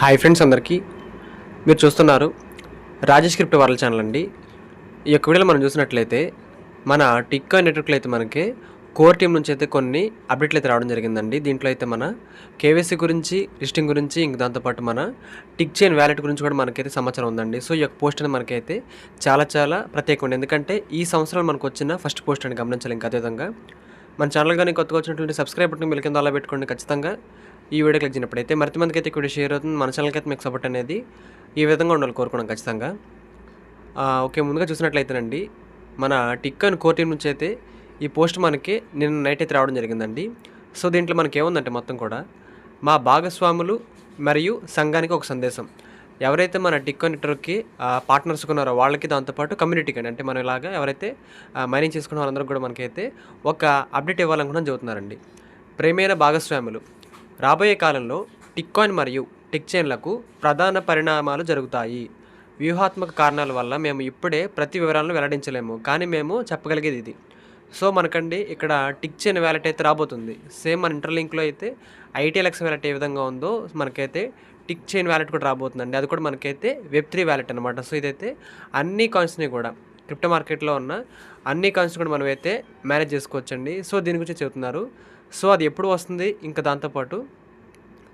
Hi friends అందరికీ. మీరు చూస్తున్నారు రాజేష్ క్రిప్టో వరల్డ్ ఛానల్ అండి. ఈ యొక్క వీడియోలో మనం చూసినట్లయితే మన టిక్కా నెట్వర్క్లో అయితే మనకి కోర్ టీం నుంచి అయితే కొన్ని అప్డేట్లు అయితే రావడం జరిగిందండి. దీంట్లో అయితే మన కేవైసీ గురించి లిస్టింగ్ గురించి ఇంక దాంతోపాటు మన టిక్ చైన్ వ్యాలెట్ గురించి కూడా మనకైతే సమాచారం ఉందండి. సో ఈ యొక్క పోస్ట్ అనేది మనకైతే చాలా చాలా ప్రత్యేకమండి ఎందుకంటే ఈ సంవత్సరం మనకు వచ్చిన ఫస్ట్ పోస్ట్ అని గమనించాలి. ఇంకా అదేవిధంగా మన ఛానల్ కానీ కొత్తగా వచ్చినటువంటి సబ్స్క్రైబ్ బటన్ మీరు అలా పెట్టుకోండి. ఖచ్చితంగా ఈ వీడియో క్లిక్ చేసినప్పుడైతే మరింత మందికి అయితే వీడియో షేర్ అవుతుంది. మన ఛానల్కి అయితే మీకు సపోర్ట్ అనేది ఈ విధంగా ఉండాలి కోరుకున్నాం ఖచ్చితంగా. ఓకే ముందుగా చూసినట్లయితేనండి మన టిక్ అండ్ కోర్ టీం నుంచి అయితే ఈ పోస్ట్ మనకి నిన్న నైట్ అయితే రావడం జరిగిందండి. సో దీంట్లో మనకి ఏముందంటే మొత్తం కూడా మా భాగస్వాములు మరియు సంఘానికి ఒక సందేశం. ఎవరైతే మన టిక్ నెట్వర్క్కి పార్ట్నర్స్ ఉన్నారో వాళ్ళకి దాంతోపాటు కమ్యూనిటీకి అండి. అంటే మనం ఇలాగా ఎవరైతే మైనింగ్ చేసుకున్న వాళ్ళందరూ కూడా మనకైతే ఒక అప్డేట్ ఇవ్వాలనుకున్నాం చదువుతున్నారండి ప్రేమైన భాగస్వాములు రాబోయే కాలంలో టిక్కాయిన్ మరియు టిక్ చైన్లకు ప్రధాన పరిణామాలు జరుగుతాయి. వ్యూహాత్మక కారణాల వల్ల మేము ఇప్పుడే ప్రతి వివరాలను వెల్లడించలేము కానీ మేము చెప్పగలిగేది ఇది. సో మనకండి ఇక్కడ టిక్ చైన్ వ్యాలెట్ అయితే రాబోతుంది. సేమ్ మన ఇంటర్లింక్లో అయితే ఐటీఎల్ఎక్స్ వ్యాలెట్ ఏ విధంగా ఉందో మనకైతే టిక్ చైన్ వ్యాలెట్ కూడా రాబోతుందండి. అది కూడా మనకైతే వెబ్ త్రీ వ్యాలెట్ అనమాట సో ఇదైతే అన్ని కాయిన్స్ని కూడా క్రిప్టో మార్కెట్లో ఉన్న అన్ని కాయిన్స్ కూడా మనం అయితే మేనేజ్ చేసుకోవచ్చండి. సో దీని గురించి చెబుతున్నారు. సో అది ఎప్పుడు వస్తుంది? ఇంకా దాంతోపాటు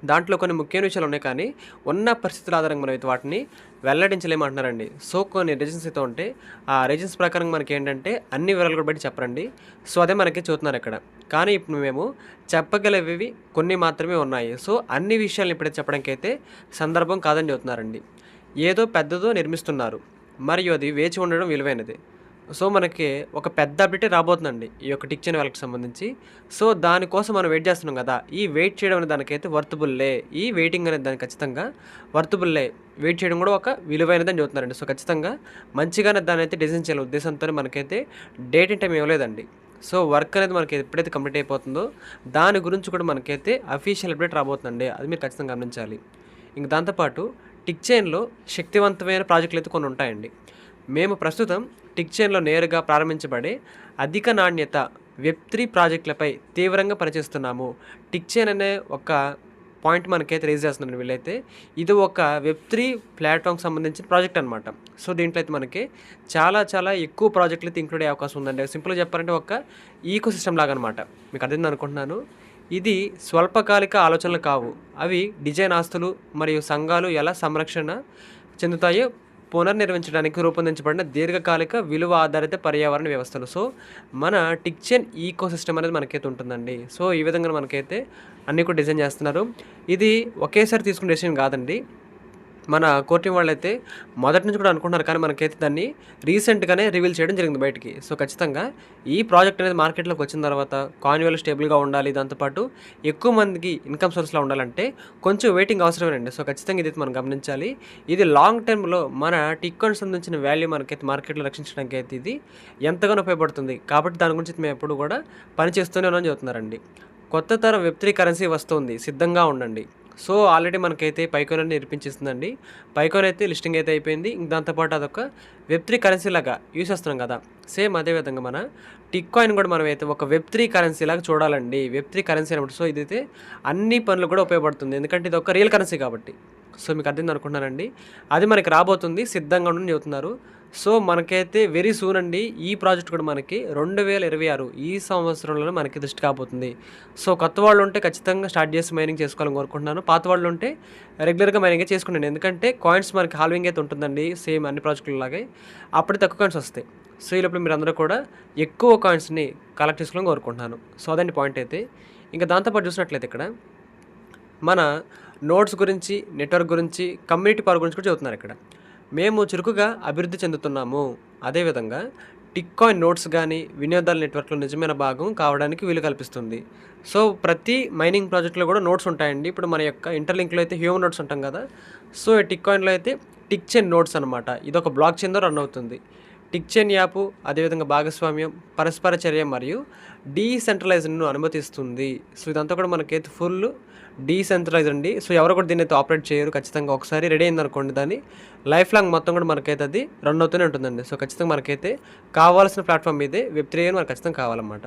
దాంట్లో కొన్ని ముఖ్యమైన విషయాలు ఉన్నాయి కానీ ఉన్న పరిస్థితుల ఆధారంగా మనం అయితే వాటిని వెల్లడించలేమంటున్నారండి. సో కొన్ని రీజన్స్ అయితే ఉంటే ఆ రీజన్స్ ప్రకారం మనకి ఏంటంటే అన్ని వివరాలు కూడా బట్టి చెప్పరండి. సో అదే మనకి చూస్తున్నారు ఇక్కడ. కానీ ఇప్పుడు మేము చెప్పగలిగేవి కొన్ని మాత్రమే ఉన్నాయి. సో అన్ని విషయాలను ఇప్పుడైతే చెప్పడానికి అయితే సందర్భం కాదని చెబుతున్నారండి. ఏదో పెద్దదో నిర్మిస్తున్నారు. మరియు అది వేచి ఉండడం విలువైనది. సో మనకి ఒక పెద్ద అప్డేట్ రాబోతుందండి ఈ యొక్క టిక్ చైన్ వాళ్ళకి సంబంధించి. సో దానికోసం మనం వెయిట్ చేస్తున్నాం కదా ఈ వెయిట్ చేయడం అనే దానికైతే వర్తబుల్లే ఈ వెయిటింగ్ అనేది దానికి ఖచ్చితంగా వర్తబుల్లే వెయిట్ చేయడం కూడా ఒక విలువైనదని చెబుతున్నారండి. సో ఖచ్చితంగా మంచిగానే దాని అయితే డిజైన్ చేయాలి ఉద్దేశంతో మనకైతే డేట్ టైం ఇవ్వలేదండి. సో వర్క్ అనేది మనకి ఎప్పుడైతే కంప్లీట్ అయిపోతుందో దాని గురించి కూడా మనకైతే అఫీషియల్ అప్డేట్ రాబోతుందండి. అది మీరు ఖచ్చితంగా గమనించాలి. ఇంక దాంతోపాటు టిక్ చైన్లో శక్తివంతమైన ప్రాజెక్టులు అయితే కొన్ని ఉంటాయండి. మేము ప్రస్తుతం టిక్చైన్లో నేరుగా ప్రారంభించబడే అధిక నాణ్యత వెబ్ త్రీ ప్రాజెక్టులపై తీవ్రంగా పనిచేస్తున్నాము. టిక్ చైన్ అనే ఒక పాయింట్ మనకైతే రేజ్ చేస్తున్నారు వీళ్ళైతే. ఇది ఒక వెబ్ త్రీ ప్లాట్ఫామ్కి సంబంధించిన ప్రాజెక్ట్ అనమాట సో దీంట్లో అయితే మనకి చాలా చాలా ఎక్కువ ప్రాజెక్టులు అయితే ఇంక్లూడ్ అయ్యే అవకాశం ఉందండి. సింపుల్గా చెప్పాలంటే ఒక ఈకో సిస్టమ్ లాగా అనమాట మీకు అర్థం అనుకుంటున్నాను. ఇది స్వల్పకాలిక ఆలోచనలు కావు. అవి డిజైన్ ఆస్తులు మరియు సంఘాలు ఎలా సంరక్షణ చెందుతాయో పునర్నిర్మించడానికి రూపొందించబడిన దీర్ఘకాలిక విలువ ఆధారిత పర్యావరణ వ్యవస్థలు. సో మన టిక్చెన్ ఈకో సిస్టమ్ అనేది మనకైతే ఉంటుందండి. సో ఈ విధంగా మనకైతే అన్నీ కూడా డిజైన్ చేస్తున్నారు. ఇది ఒకేసారి తీసుకునే డెసిషన్ కాదండి. మన కోర్టు వాళ్ళైతే మొదటి నుంచి కూడా అనుకుంటున్నారు కానీ మనకైతే దాన్ని రీసెంట్గానే రివీల్ చేయడం జరిగింది బయటికి. సో ఖచ్చితంగా ఈ ప్రాజెక్ట్ అనేది మార్కెట్లోకి వచ్చిన తర్వాత కాయిన్ వాల్యూ స్టేబుల్గా ఉండాలి దాంతోపాటు ఎక్కువ మందికి ఇన్కమ్ సోర్స్లో ఉండాలంటే కొంచెం వెయిటింగ్ అవసరమేనండి. సో ఖచ్చితంగా ఇది మనం గమనించాలి. ఇది లాంగ్ టర్మ్లో మన టిక్కాయిన్ సంబంధించిన వాల్యూ మనకైతే మార్కెట్లో రక్షించడానికి అయితే ఇది ఎంతగానో ఉపయోగపడుతుంది. కాబట్టి దాని గురించి మేము ఎప్పుడు కూడా పనిచేస్తూనే ఉన్నాం చెబుతున్నారండి. కొత్త తరం వెబ్ త్రీ కరెన్సీ వస్తుంది సిద్ధంగా ఉండండి. సో ఆల్రెడీ మనకైతే పైకోన్ అనేది నేర్పించేస్తుందండి. పైకోన్ అయితే లిస్టింగ్ అయితే అయిపోయింది. ఇంక దాంతోపాటు అదొక వెబ్ త్రీ కరెన్సీ లాగా యూస్ చేస్తున్నాం కదా. సేమ్ అదే విధంగా మన టిక్ కాయిన్ కూడా మనం అయితే ఒక వెబ్ త్రీ కరెన్సీ లాగా చూడాలండి. వెబ్ త్రీ కరెన్సీ అనమాట సో ఇదైతే అన్ని పనులు కూడా ఉపయోగపడుతుంది. ఎందుకంటే ఇది ఒక రియల్ కరెన్సీ కాబట్టి. సో మీకు అర్థం అనుకుంటున్నానండి అది మనకి రాబోతుంది. సిద్ధంగా ఉండి చెబుతున్నారు. సో మనకైతే వెరీ సూన్ అండి. ఈ ప్రాజెక్ట్ కూడా మనకి రెండు వేల ఇరవై ఆరు ఈ సంవత్సరంలో మనకి దృష్టి కాబోతుంది. సో కొత్త వాళ్ళు ఉంటే ఖచ్చితంగా స్టార్ట్ చేసి మైనింగ్ చేసుకోవాలని కోరుకుంటున్నాను. పాత వాళ్ళు ఉంటే రెగ్యులర్గా మైనింగ్ చేసుకున్నాను ఎందుకంటే కాయిన్స్ మనకి హాల్వింగ్ అయితే ఉంటుందండి సేమ్ అన్ని ప్రాజెక్టులు లాగే. అప్పుడే తక్కువ కాయిన్స్ వస్తాయి. సో ఈ లోపల మీరు అందరూ కూడా ఎక్కువ కాయిన్స్ని కలెక్ట్ చేసుకోవాలని కోరుకుంటున్నాను. సో అదండి పాయింట్ అయితే. ఇంకా దాంతోపాటు చూసినట్లయితే ఇక్కడ మన నోట్స్ గురించి నెట్వర్క్ గురించి కమ్యూనిటీ పవర్ గురించి కూడా చెబుతున్నారు ఇక్కడ. మేము చురుకుగా అభివృద్ధి చెందుతున్నాము. అదేవిధంగా టిక్కాయిన్ నోట్స్ కానీ వినియోగదారుల నెట్వర్క్లో నిజమైన భాగం కావడానికి వీలు కల్పిస్తుంది. సో ప్రతి మైనింగ్ ప్రాజెక్ట్లో కూడా నోట్స్ ఉంటాయండి. ఇప్పుడు మన యొక్క ఇంటర్లింక్లో అయితే హ్యూమన్ నోట్స్ ఉంటాం కదా. సో ఈ టిక్ కాయిన్లో అయితే టిక్ చైన్ నోట్స్ అనమాట ఇది ఒక బ్లాక్ చైన్తో రన్ అవుతుంది. టిక్ చైన్ యాప్ అదేవిధంగా భాగస్వామ్యం పరస్పర చర్య మరియు డీసెంట్రలైజ్డ్ను అనుమతిస్తుంది. సో ఇదంతా కూడా మనకైతే ఫుల్ డీసెంట్రలైజ్ అండి. సో ఎవరు కూడా దీన్ని అయితే ఆపరేట్ చేయరు. ఖచ్చితంగా ఒకసారి రెడీ అయిందనుకోండి దాన్ని. లైఫ్ లాంగ్ మొత్తం కూడా మనకైతే అది రన్ అవుతూనే ఉంటుందండి. సో ఖచ్చితంగా మనకైతే కావాల్సిన ప్లాట్ఫామ్ ఇదే. వెబ్ త్రీ అని మనకు ఖచ్చితంగా కావాలన్నమాట.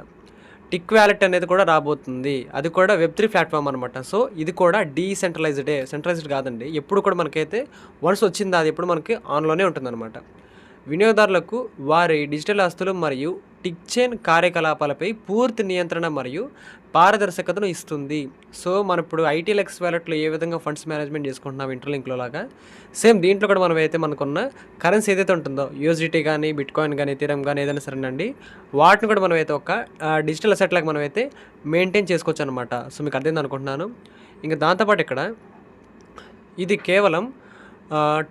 టిక్ వ్యాలెట్ అనేది కూడా రాబోతుంది. అది కూడా వెబ్ త్రీ ప్లాట్ఫామ్ అనమాట సో ఇది కూడా డీసెంట్రలైజ్డే సెంట్రలైజ్డ్ కాదండి. ఎప్పుడు కూడా మనకైతే వన్స్ వచ్చింది అది ఎప్పుడు మనకి ఆన్లోనే ఉంటుందన్నమాట. వినియోగదారులకు వారి డిజిటల్ ఆస్తులు మరియు టిక్ చైన్ కార్యకలాపాలపై పూర్తి నియంత్రణ మరియు పారదర్శకతను ఇస్తుంది. సో మనం ఇప్పుడు ఐటీలెక్స్ వ్యాలెట్లో ఏ విధంగా ఫండ్స్ మేనేజ్మెంట్ చేసుకుంటున్నాం ఇంటర్లింక్లో లాగా సేమ్ దీంట్లో కూడా మనం అయితే మనకున్న కరెన్సీ ఏదైతే ఉంటుందో యూఎస్డిటీ కానీ బిట్కాయిన్ కానీ తీరం కానీ ఏదైనా సరేనండి వాటిని కూడా మనం అయితే ఒక డిజిటల్ అసెట్ లాగా మనం అయితే మెయింటైన్ చేసుకోవచ్చు అనమాట సో మీకు అర్థమైంది అనుకుంటున్నాను. ఇంకా దాంతోపాటు ఇక్కడ ఇది కేవలం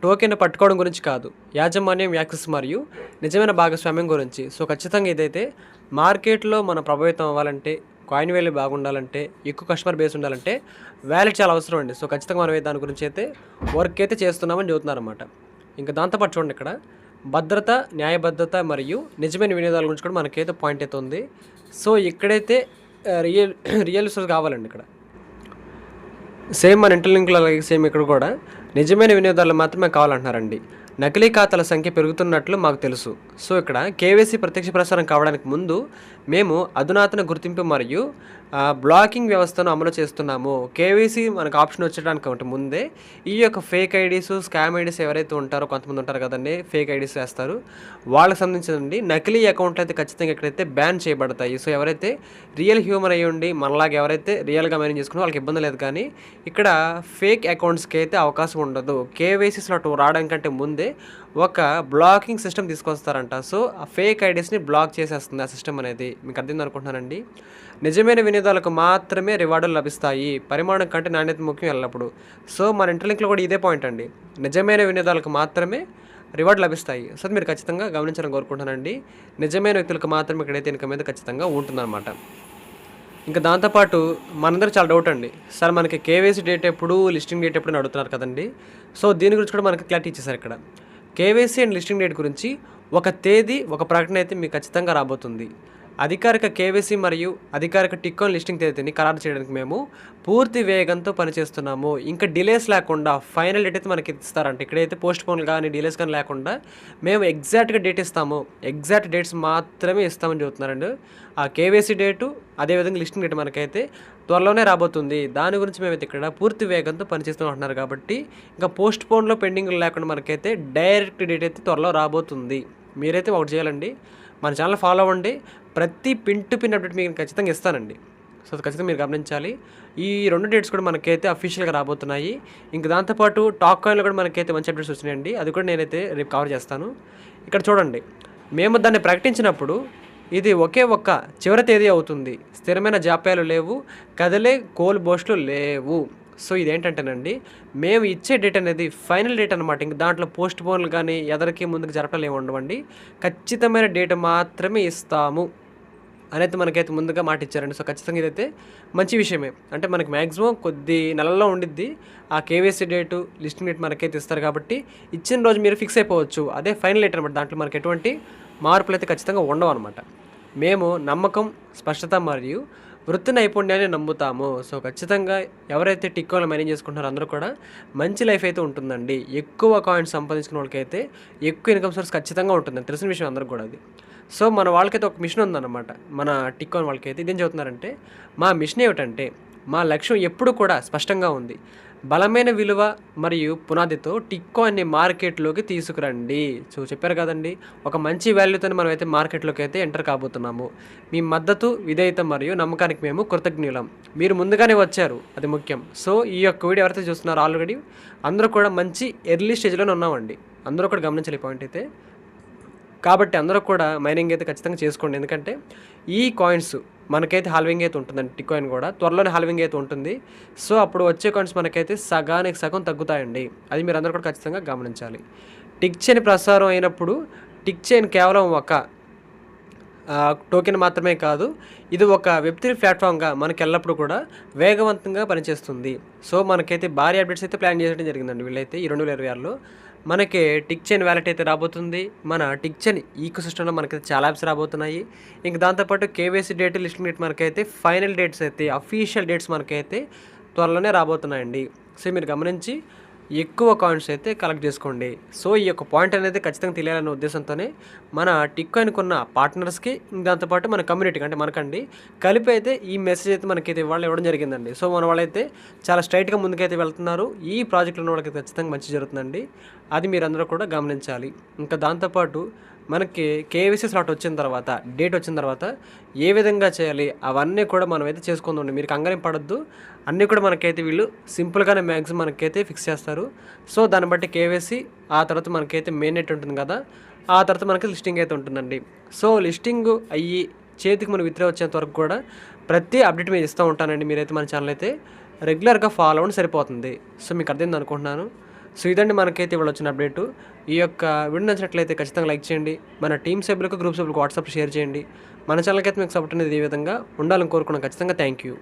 టోకెన్ పట్టుకోవడం గురించి కాదు. యాజమాన్యం యాక్సెస్ మరియు నిజమైన భాగస్వామ్యం గురించి. సో ఖచ్చితంగా ఇదైతే మార్కెట్లో మన ప్రభావితం అవ్వాలంటే కాయిన్ వాల్యూ బాగుండాలంటే ఎక్కువ కస్టమర్ బేస్ ఉండాలంటే వ్యాలెట్ చాలా అవసరం అండి. సో ఖచ్చితంగా మనం దాని గురించి అయితే వర్క్ అయితే చేస్తున్నామని చెబుతున్నారు అనమాట ఇంకా దాంతోపాటు చూడండి ఇక్కడ. భద్రత న్యాయబద్ధత మరియు నిజమైన వినియోగాల గురించి కూడా మనకైతే పాయింట్ అయితే ఉంది. సో ఇక్కడైతే రియల్ రియల్ యూసర్స్ కావాలండి ఇక్కడ. సేమ్ మన ఇంటర్లింక్లో అలాగే సేమ్ ఇక్కడ కూడా నిజమైన వినియోగదారులు మాత్రమే కావాలంటున్నారండి. నకిలీ ఖాతాల సంఖ్య పెరుగుతున్నట్లు మాకు తెలుసు. సో ఇక్కడ కేవైసీ ప్రత్యక్ష ప్రసారం కావడానికి ముందు మేము అధునాతన గుర్తింపు మరియు బ్లాకింగ్ వ్యవస్థను అమలు చేస్తున్నాము. కేవైసీ మనకు ఆప్షన్ వచ్చడానికి ఒకటి ముందే. ఈ యొక్క ఫేక్ ఐడీస్ స్కామ్ ఐడీస్ ఎవరైతే ఉంటారో కొంతమంది ఉంటారు కదండి ఫేక్ ఐడీస్ వేస్తారు. వాళ్ళకి సంబంధించిందండి నకిలీ అకౌంట్లు అయితే ఖచ్చితంగా ఇక్కడైతే బ్యాన్ చేయబడతాయి. సో ఎవరైతే రియల్ హ్యూమర్ అయ్యుండి మనలాగా ఎవరైతే రియల్గా మేనేజ్ చేసుకుని వాళ్ళకి ఇబ్బంది లేదు కానీ ఇక్కడ ఫేక్ అకౌంట్స్కి అయితే అవకాశం ఉండదు. కేవైసీ స్లాట్ రావడానికంటే ముందే ఒక బ్లాకింగ్ సిస్టమ్ తీసుకొస్తారంట. సో ఆ ఫేక్ ఐడీస్ని బ్లాక్ చేసేస్తుంది ఆ సిస్టమ్ అనేది. మీకు అర్థం అనుకుంటున్నానండి నిజమైన వినియోగాలకు మాత్రమే రివార్డులు లభిస్తాయి. పరిమాణం కంటే నాణ్యత ముఖ్యం ఎల్లప్పుడు. సో మన ఇంటర్లింక్లో కూడా ఇదే పాయింట్ అండి. నిజమైన వినియోగాలకు మాత్రమే రివార్డ్ లభిస్తాయి. సో మీరు ఖచ్చితంగా గమనించాలని కోరుకుంటున్నానండి. నిజమైన వ్యక్తులకు మాత్రమే ఇక్కడైతే ఇన్కమ్ మీద ఖచ్చితంగా ఉంటుందన్నమాట. ఇంకా దాంతోపాటు మనందరికి చాలా డౌట్ అండి. సార్ మనకి కేవైసీ డేట్ ఎప్పుడు లిస్టింగ్ డేట్ ఎప్పుడు అని అడుగుతున్నారు కదండి. సో దీని గురించి కూడా మనకి క్లారిటీ ఇచ్చేసారు ఇక్కడ. కేవైసీ అండ్ లిస్టింగ్ డేట్ గురించి ఒక తేదీ ఒక ప్రకటన అయితే మీకు ఖచ్చితంగా రాబోతుంది. అధికారిక కేవైసీ మరియు అధికారిక టిక్కోన్ లిస్టింగ్ తేదీని ఖరారు చేయడానికి మేము పూర్తి వేగంతో పనిచేస్తున్నాము. ఇంకా డిలేస్ లేకుండా ఫైనల్ డేట్ అయితే మనకి ఇస్తారంట. ఇక్కడైతే పోస్ట్ పోన్ కానీ డిలేస్ కానీ లేకుండా మేము ఎగ్జాక్ట్గా డేట్ ఇస్తాము. ఎగ్జాక్ట్ డేట్స్ మాత్రమే ఇస్తామని చెబుతున్నారండి. ఆ కేవైసీ డేటు అదేవిధంగా లిస్టింగ్ డేట్ మనకైతే త్వరలోనే రాబోతుంది. దాని గురించి మేమైతే ఇక్కడ పూర్తి వేగంతో పనిచేస్తూ ఉంటున్నారు కాబట్టి ఇంకా పోస్ట్ పోన్లో పెండింగ్ లేకుండా మనకైతే డైరెక్ట్ డేట్ అయితే త్వరలో రాబోతుంది. మీరైతే ఒకటి చేయాలండి. మన ఛానల్ ఫాలో అవ్వండి. ప్రతి పిన్ టు పిన్ అప్డేట్ మీకు ఖచ్చితంగా ఇస్తానండి. సో అది ఖచ్చితంగా మీరు గమనించాలి. ఈ రెండు డేట్స్ కూడా మనకైతే అఫీషియల్గా రాబోతున్నాయి. ఇంకా దాంతోపాటు టాక్ కాయిన్లో కూడా మనకైతే మంచి అప్డేట్స్ వచ్చినాయండి. అది కూడా నేనైతే రేపు కవర్ చేస్తాను. ఇక్కడ చూడండి. మేము దాన్ని ప్రకటించినప్పుడు ఇది ఒకే ఒక్క చివరి తేదీ అవుతుంది. స్థిరమైన జాప్యాలు లేవు. కదలే కోల్ బోస్ట్లు లేవు. సో ఇదేంటంటేనండి మేము ఇచ్చే డేట్ అనేది ఫైనల్ డేట్ అనమాట ఇంక దాంట్లో పోస్ట్ పోన్లు కానీ ఎదరికి ముందుకు జరపడాలు ఉండవండి. ఖచ్చితమైన డేట్ మాత్రమే ఇస్తాము అనేది మనకైతే ముందుగా మాట ఇచ్చారండి సో ఖచ్చితంగా ఇదైతే మంచి విషయమే. అంటే మనకి మ్యాక్సిమం కొద్ది నెలల్లో ఉండిద్ది. ఆ కేవైసీ డేటు లిస్టింగ్ డేట్ మనకైతే ఇస్తారు కాబట్టి ఇచ్చిన రోజు మీరు ఫిక్స్ అయిపోవచ్చు. అదే ఫైనల్ డేట్ అనమాట దాంట్లో మనకి ఎటువంటి మార్పులు అయితే ఖచ్చితంగా ఉండవు అనమాట మేము నమ్మకం స్పష్టత మరియు వృత్తి నైపుణ్యాన్ని నమ్ముతాము. సో ఖచ్చితంగా ఎవరైతే టిక్కోలు మేనేజ్ చేసుకుంటారో అందరూ కూడా మంచి లైఫ్ అయితే ఉంటుందండి. ఎక్కువ కాయిన్స్ సంపాదించుకున్న వాళ్ళకైతే ఎక్కువ ఇన్కమ్ సోర్స్ ఖచ్చితంగా ఉంటుంది. తెలిసిన విషయం అందరికి కూడా అది. సో మన వాళ్ళకైతే ఒక మిషన్ ఉందన్నమాట. మన టిక్కోన్ వాళ్ళకైతే ఇదేం చెబుతున్నారంటే మా మిషన్ ఏమిటంటే మా లక్ష్యం ఎప్పుడు కూడా స్పష్టంగా ఉంది. బలమైన విలువ మరియు పునాదితో టిక్కో అనే మార్కెట్లోకి తీసుకురండి. సో చెప్పారు కదండి ఒక మంచి వాల్యూతో మనం అయితే మార్కెట్లోకి అయితే ఎంటర్ కాబోతున్నాము. మీ మద్దతు విధేయత మరియు నమ్మకానికి మేము కృతజ్ఞులం. మీరు ముందుగానే వచ్చారు అది ముఖ్యం. సో ఈ యొక్క వీడియో ఎవరైతే చూస్తున్నారో ఆల్రెడీ అందరూ కూడా మంచి ఎర్లీ స్టేజ్లోనే ఉన్నామండి. అందరూ కూడా గమనించాలి పాయింట్ అయితే. కాబట్టి అందరూ కూడా మైనింగ్ అయితే ఖచ్చితంగా చేసుకోండి. ఎందుకంటే ఈ కాయిన్స్ మనకైతే హాల్వింగ్ అయితే ఉంటుందండి టికాయిన్ కాయిన్ కూడా. త్వరలోనే హాల్వింగ్ అయితే ఉంటుంది. సో అప్పుడు వచ్చే కాయిన్స్ మనకైతే సగానికి సగం తగ్గుతాయండి. అది మీరు అందరూ కూడా ఖచ్చితంగా గమనించాలి. టిక్ చైన్ ప్రసారం అయినప్పుడు టిక్ చైన్ కేవలం ఒక టోకెన్ మాత్రమే కాదు ఇది ఒక వెబ్ త్రీ ప్లాట్ఫామ్గా మనకి ఎల్లప్పుడూ కూడా వేగవంతంగా పనిచేస్తుంది. సో మనకైతే భారీ అప్డేట్స్ అయితే ప్లాన్ చేయడం జరిగిందండి వీళ్ళైతే ఈ రెండు వేల ఇరవై ఆరులో. మనకి టిక్ చైన్ వ్యాలెట్ అయితే రాబోతుంది. మన టిక్ చైన్ ఈకో సిస్టంలో మనకైతే చాలా యాప్స్ రాబోతున్నాయి. ఇంక దాంతోపాటు కేవైసీ డేట్ లిస్టింగ్ డేట్ మనకైతే ఫైనల్ డేట్స్ అయితే అఫీషియల్ డేట్స్ మనకైతే త్వరలోనే రాబోతున్నాయండి. సో మీరు గమనించి ఎక్కువ కాయిన్స్ అయితే కలెక్ట్ చేసుకోండి. సో ఈ యొక్క పాయింట్ అనేది ఖచ్చితంగా తెలియాలనే ఉద్దేశంతోనే మన టిక్ ఉన్న పార్ట్నర్స్కి దాంతోపాటు మన కమ్యూనిటీకి అంటే మనకండి కలిపి అయితే ఈ మెసేజ్ అయితే మనకైతే వాళ్ళు ఇవ్వడం జరిగిందండి. సో మన వాళ్ళైతే చాలా స్ట్రైట్గా ముందుకైతే వెళ్తున్నారు. ఈ ప్రాజెక్ట్లో ఉన్న వాళ్ళకి ఖచ్చితంగా మంచి జరుగుతుందండి. అది మీరందరూ కూడా గమనించాలి. ఇంకా దాంతోపాటు మనకి కేవీసీ స్లాట్ వచ్చిన తర్వాత డేట్ వచ్చిన తర్వాత ఏ విధంగా చేయాలి అవన్నీ కూడా మనం అయితే చేసుకుందండి మీరు కంగారం పడద్దు. అన్నీ కూడా మనకైతే వీళ్ళు సింపుల్గానే మ్యాక్సిమం మనకైతే ఫిక్స్ చేస్తారు. సో దాన్ని బట్టి కేవైసీ ఆ తర్వాత మనకైతే మెయిన్ నెట్ ఉంటుంది కదా ఆ తర్వాత మనకి లిస్టింగ్ అయితే ఉంటుందండి. సో లిస్టింగ్ అయ్యి చేతికి మనం విత్డ్రా వచ్చేంత వరకు కూడా ప్రతి అప్డేట్ మీద ఇస్తూ ఉంటానండి మీరైతే మన ఛానల్ అయితే. రెగ్యులర్గా ఫాలో అవ్వడం సరిపోతుంది. సో మీకు అర్థమైంది అనుకుంటున్నాను. సో ఇదండి మనకైతే ఇవాళ వచ్చిన అప్డేటు. ఈ యొక్క వీడియో నచ్చినట్లయితే ఖచ్చితంగా లైక్ చేయండి. మన టీమ్ సభ్యులకు గ్రూప్ సభ్యులకు వాట్సాప్ షేర్ చేయండి. మన ఛానల్కి అయితే మీకు సపోర్ట్ అనేది ఈ విధంగా ఉండాలని కోరుకున్నాం. ఖచ్చితంగా థ్యాంక్ యూ